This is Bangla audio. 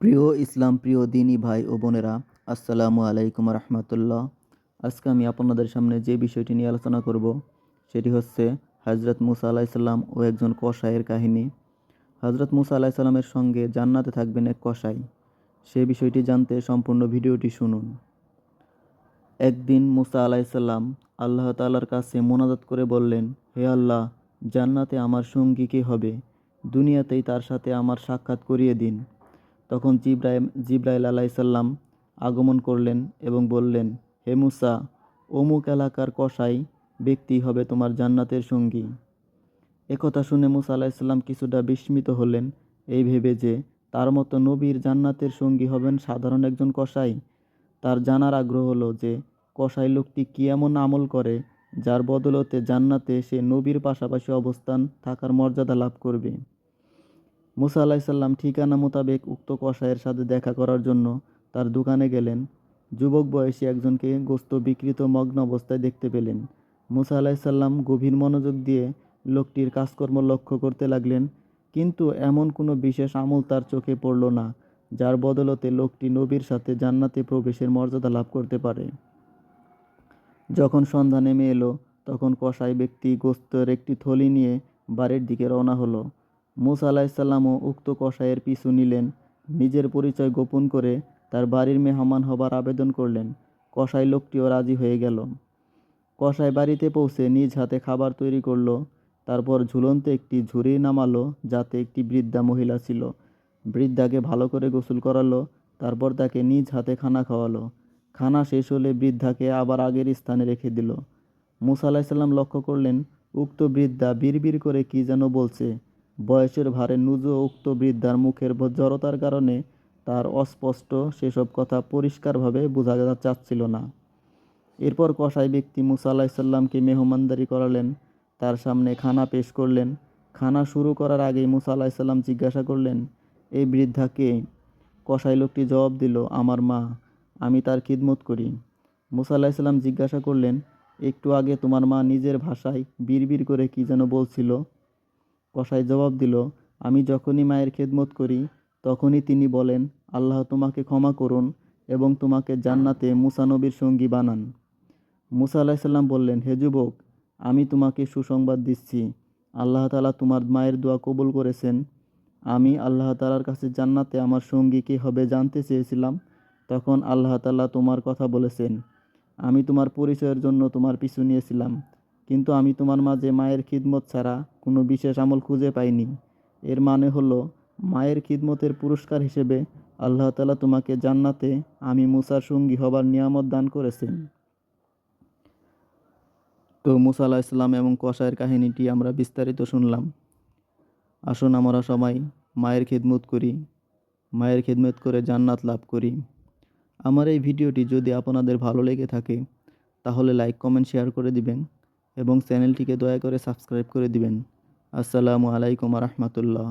প্রিয় ইসলাম প্রিয় দিনী ভাই ও বোনেরা, আসসালামু আলাইকুম রহমতুল্লাহ। আজকে আমি আপনাদের সামনে যে বিষয়টি নিয়ে আলোচনা করব, সেটি হচ্ছে হজরত মুসা আলাইসাল্লাম ও একজন কসাইয়ের কাহিনী। হজরত মুসা আলাইসাল্লামের সঙ্গে জান্নাতে থাকবেন এক কসাই। সে বিষয়টি জানতে সম্পূর্ণ ভিডিওটি শুনুন। একদিন মুসা আলাইসাল্লাম আল্লাহ তাআলার কাছে মোনাজাত করে বললেন, হে আল্লাহ, জান্নাতে আমার সঙ্গী কে হবে? দুনিয়াতেই তার সাথে আমার সাক্ষাৎ করিয়ে দিন। তখন জিব্রাইম জিব্রাইল আলাইসাল্লাম আগমন করলেন এবং বললেন, হে মুসা, অমুক এলাকার কসাই ব্যক্তি হবে তোমার জান্নাতের সঙ্গী। একথা শুনে মুসা আলাইসাল্লাম কিছুটা বিস্মিত হলেন। এই ভেবে যে তার মতো নবীর জান্নাতের সঙ্গী হবেন সাধারণ একজন কসাই, তার জানার আগ্রহ হলো যে কসাই লোকটি কী এমন আমল করে যার বদলতে জান্নাতে সে নবীর পাশাপাশি অবস্থান থাকার মর্যাদা লাভ করবে। মুসা আলাইসাল্লাম ঠিকানা মোতাবেক উক্ত কসাইয়ের সাথে দেখা করার জন্য তার দোকানে গেলেন। যুবক বয়সী একজনকে গোস্ত বিকৃত মগ্ন অবস্থায় দেখতে পেলেন। মুসা আলাইসাল্লাম গভীর মনোযোগ দিয়ে লোকটির কাজকর্ম লক্ষ্য করতে লাগলেন, কিন্তু এমন কোনো বিশেষ আমল তার চোখে পড়ল না, যার বদলতে লোকটি নবীর সাথে জান্নাতে প্রবেশের মর্যাদা লাভ করতে পারে। যখন সন্ধ্যা নেমে এলো, তখন কসাই ব্যক্তি গোস্তের একটি থলি নিয়ে বাড়ির দিকে রওনা হলো। মুসা আলাহিসাল্লামও উক্ত কসাইয়ের পিছু নিলেন। নিজের পরিচয় গোপন করে তার বাড়ির মেহমান হবার আবেদন করলেন। কসাই লোকটিও রাজি হয়ে গেল। কসাই বাড়িতে পৌঁছে নিজ হাতে খাবার তৈরি করল। তারপর ঝুলন্ত একটি ঝুড়ি নামালো, যাতে একটি বৃদ্ধা মহিলা ছিল। বৃদ্ধাকে ভালো করে গোসল করালো, তারপর তাকে নিজ হাতে খানা খাওয়ালো। খানা শেষ হলে বৃদ্ধাকে আবার আগের স্থানে রেখে দিল। মুসা আলাহিসাল্লাম লক্ষ্য করলেন, উক্ত বৃদ্ধা বিড়বিড় করে কি যেন বলছে। বয়সের ভারে নুজো উক্ত বৃদ্ধার মুখের জড়তার কারণে তার অস্পষ্ট সেসব কথা পরিষ্কারভাবে বোঝা যাচ্ছিল না। এরপর কসাই ব্যক্তি মুসা আলাহিসাল্লামকে মেহমানদারি করালেন, তার সামনে খানা পেশ করলেন। খানা শুরু করার আগেই মুসা আলাহিসাল্লাম জিজ্ঞাসা করলেন এই বৃদ্ধাকে কসাই লোকটি জবাব দিল, আমার মা, আমি তার খিদমত করি। মুসা আলাহিসাল্লাম জিজ্ঞাসা করলেন, একটু আগে তোমার মা নিজের ভাষায় বিড়বিড় করে কি যেন বলছিল? কসাই জবাব দিল, আমি যখনই মায়ের খেদমত করি, তখনই তিনি বলেন, আল্লাহ তোমাকে ক্ষমা করুন এবং তোমাকে জান্নাতে মুসানবীর সঙ্গী বানান। মুসা আলাহিসাল্লাম বললেন, হে যুবক, আমি তোমাকে সুসংবাদ দিচ্ছি। আল্লাহ তালা তোমার মায়ের দোয়া কবুল করেছেন। আমি আল্লাহ তালার কাছে জান্নাতে আমার সঙ্গী কে হবে জানতে চেয়েছিলাম। তখন আল্লাহ তালা তোমার কথা বলেছেন। আমি তোমার পরিচয়ের জন্য তোমার পিছু নিয়েছিলাম। কিন্তু আমি তোমার মাঝে মায়ের খিদমত ছাড়া কোনো বিশেষ আমল খুঁজে পাইনি। এর মানে হলো, মায়ের খিদমতের পুরস্কার হিসেবে আল্লাহ তালা তোমাকে জান্নাতে আমি মুসার সঙ্গী হবার নিয়ামত দান করেছেন। তো মুসা আল্লাহ ইসলাম এবং কষায়ের কাহিনীটি আমরা বিস্তারিত শুনলাম। আসুন আমরা সবাই মায়ের খিদমত করি, মায়ের খিদমত করে জান্নাত লাভ করি। আমার এই ভিডিওটি যদি আপনাদের ভালো লেগে থাকে, তাহলে লাইক কমেন্ট শেয়ার করে দিবেন। এবং চ্যানেলটিকে দয়া করে সাবস্ক্রাইব করে দিবেন। আসসালামু আলাইকুম রহমতুল্লাহ।